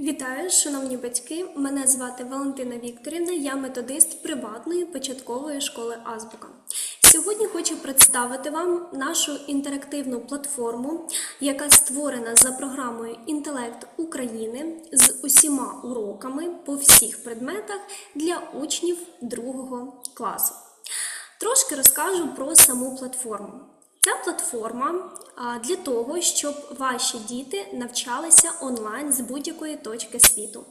Вітаю, шановні батьки! Мене звати Валентина Вікторівна, я методист приватної початкової школи Азбука. Сьогодні хочу представити вам нашу інтерактивну платформу, яка створена за програмою Інтелект України з усіма уроками по всіх предметах для учнів другого класу. Трошки розкажу про саму платформу. Ця платформа для того, щоб ваші діти навчалися онлайн з будь-якої точки світу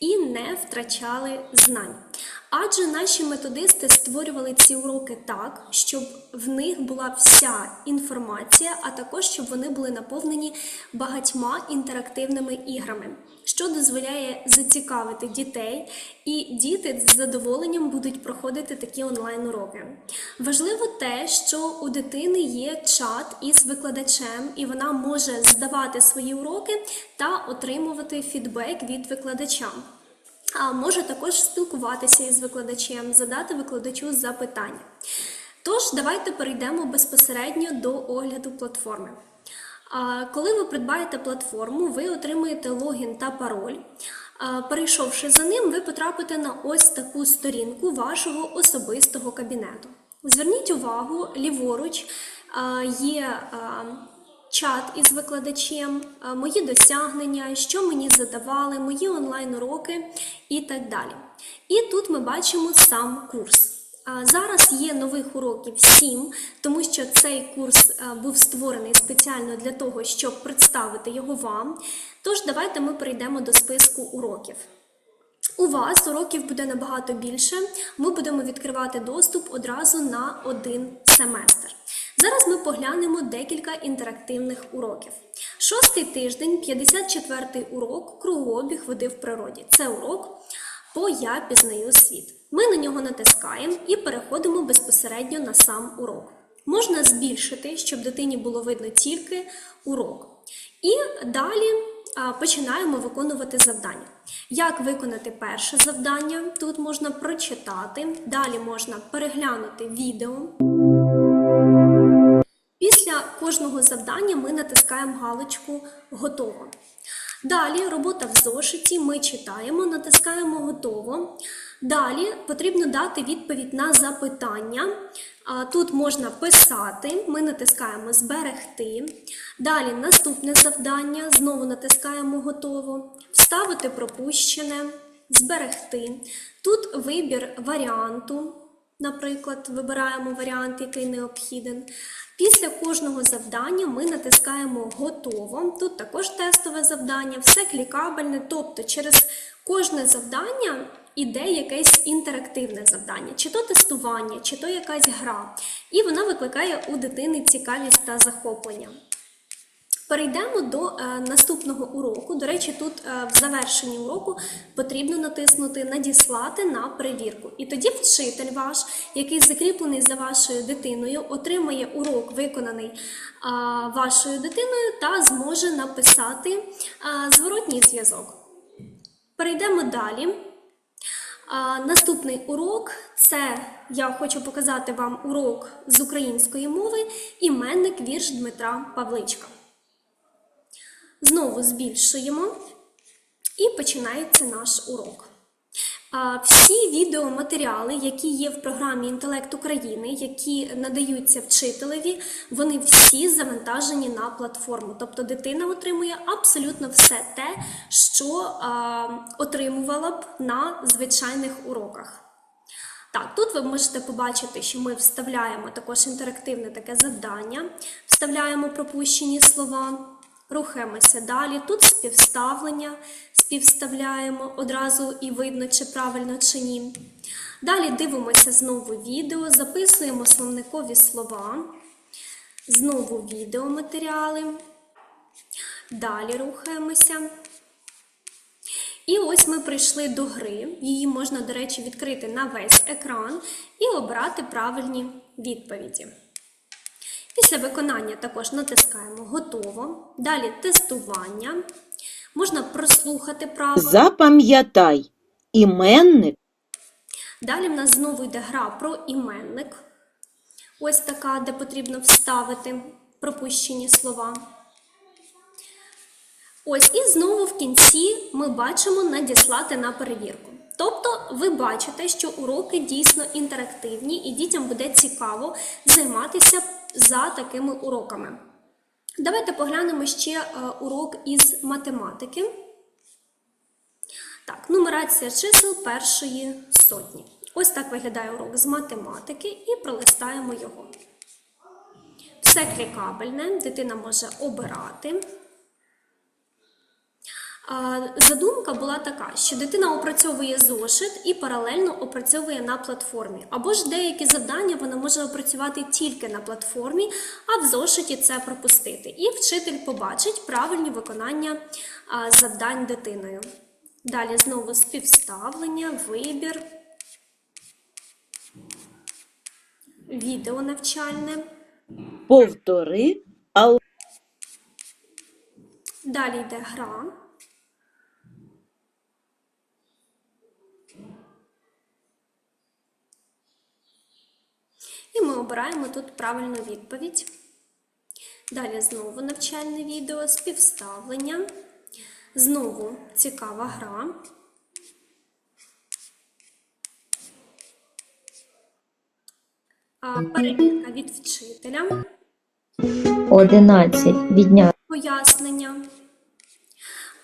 і не втрачали знань. Адже наші методисти створювали ці уроки так, щоб в них була вся інформація, а також щоб вони були наповнені багатьма інтерактивними іграми, що дозволяє зацікавити дітей, і діти з задоволенням будуть проходити такі онлайн-уроки. Важливо те, що у дитини є чат із викладачем, і вона може здавати свої уроки та отримувати фідбек від викладача. А може також спілкуватися із викладачем, задати викладачу запитання. Тож, давайте перейдемо безпосередньо до огляду платформи. Коли ви придбаєте платформу, ви отримаєте логін та пароль. Перейшовши за ним, ви потрапите на ось таку сторінку вашого особистого кабінету. Зверніть увагу, ліворуч є чат із викладачем, мої досягнення, що мені задавали, мої онлайн-уроки і так далі. І тут ми бачимо сам курс. Зараз є нових уроків 7, тому що цей курс був створений спеціально для того, щоб представити його вам. Тож давайте ми перейдемо до списку уроків. У вас уроків буде набагато більше. Ми будемо відкривати доступ одразу на один семестр. Зараз ми поглянемо декілька інтерактивних уроків. Шостий тиждень, 54-й урок кругообіг води в природі. Це урок по Я пізнаю світ. Ми на нього натискаємо і переходимо безпосередньо на сам урок. Можна збільшити, щоб дитині було видно тільки урок. І далі починаємо виконувати завдання. Як виконати перше завдання? Тут можна прочитати, далі можна переглянути відео. Після кожного завдання ми натискаємо галочку Готово. Далі робота в зошиті, ми читаємо, натискаємо Готово. Далі потрібно дати відповідь на запитання. Тут можна писати, ми натискаємо Зберегти. Далі наступне завдання, знову натискаємо Готово. Вставити пропущене, зберегти. Тут вибір варіанту. Наприклад, вибираємо варіант, який необхіден. Після кожного завдання ми натискаємо Готово. Тут також тестове завдання, все клікабельне, тобто через кожне завдання іде якесь інтерактивне завдання, чи то тестування, чи то якась гра. І вона викликає у дитини цікавість та захоплення. Перейдемо до е, наступного уроку. До речі, тут е, в завершенні уроку потрібно натиснути Надіслати на перевірку. І тоді вчитель ваш, який закріплений за вашою дитиною, отримає урок, виконаний е, вашою дитиною, та зможе написати зворотній зв'язок. Перейдемо далі. Наступний урок це я хочу показати вам урок з української мови іменник вірш Дмитра Павличка. Знову збільшуємо і починається наш урок. Всі відеоматеріали, які є в програмі Інтелект України, які надаються вчителеві, вони всі завантажені на платформу. Тобто дитина отримує абсолютно все те, що отримувала б на звичайних уроках. Так, тут ви можете побачити, що ми вставляємо також інтерактивне таке завдання, вставляємо пропущені слова. Рухаємося далі. Тут співставлення, співставляємо одразу і видно, чи правильно, чи ні. Далі дивимося знову відео, записуємо словникові слова, знову відеоматеріали. Далі рухаємося. І ось ми прийшли до гри. Її можна, до речі, відкрити на весь екран і обрати правильні відповіді. Після виконання також натискаємо Готово. Далі тестування. Можна прослухати правила. Запам'ятай, іменник Далі в нас знову йде гра про іменник. Ось така, де потрібно вставити пропущені слова. Ось і знову в кінці ми бачимо надіслати на перевірку. Тобто ви бачите, що уроки дійсно інтерактивні і дітям буде цікаво займатися за такими уроками. Давайте поглянемо ще е, урок із математики. Так, нумерація чисел першої сотні. Ось так виглядає урок з математики і пролистаємо його. Все клікабельне, дитина може обирати. Задумка була така, що дитина опрацьовує зошит і паралельно опрацьовує на платформі. Або ж деякі завдання вона може опрацювати тільки на платформі, а в зошиті це пропустити. І вчитель побачить правильні виконання завдань дитиною. Далі знову співставлення, вибір, відео навчальне. Повтори, Далі йде гра. І ми обираємо тут правильну відповідь. Далі знову навчальне відео, співставлення. Знову цікава гра. Перевірка від вчителя. 11. Відняти пояснення.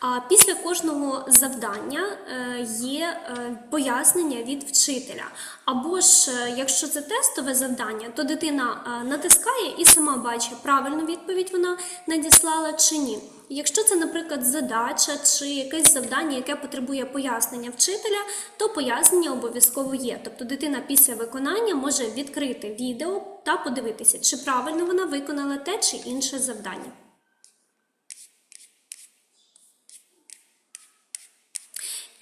А після кожного завдання е, є е, пояснення від вчителя. Або ж, е, якщо це тестове завдання, то дитина натискає і сама бачить, правильну відповідь вона надіслала чи ні. Якщо це, наприклад, задача чи якесь завдання, яке потребує пояснення вчителя, то пояснення обов'язково є. Тобто дитина після виконання може відкрити відео та подивитися, чи правильно вона виконала те чи інше завдання.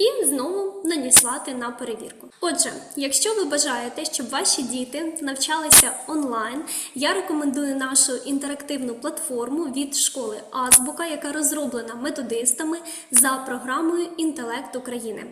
І знову надіслати на перевірку. Отже, якщо ви бажаєте, щоб ваші діти навчалися онлайн, я рекомендую нашу інтерактивну платформу від школи Азбука, яка розроблена методистами за програмою Інтелект України.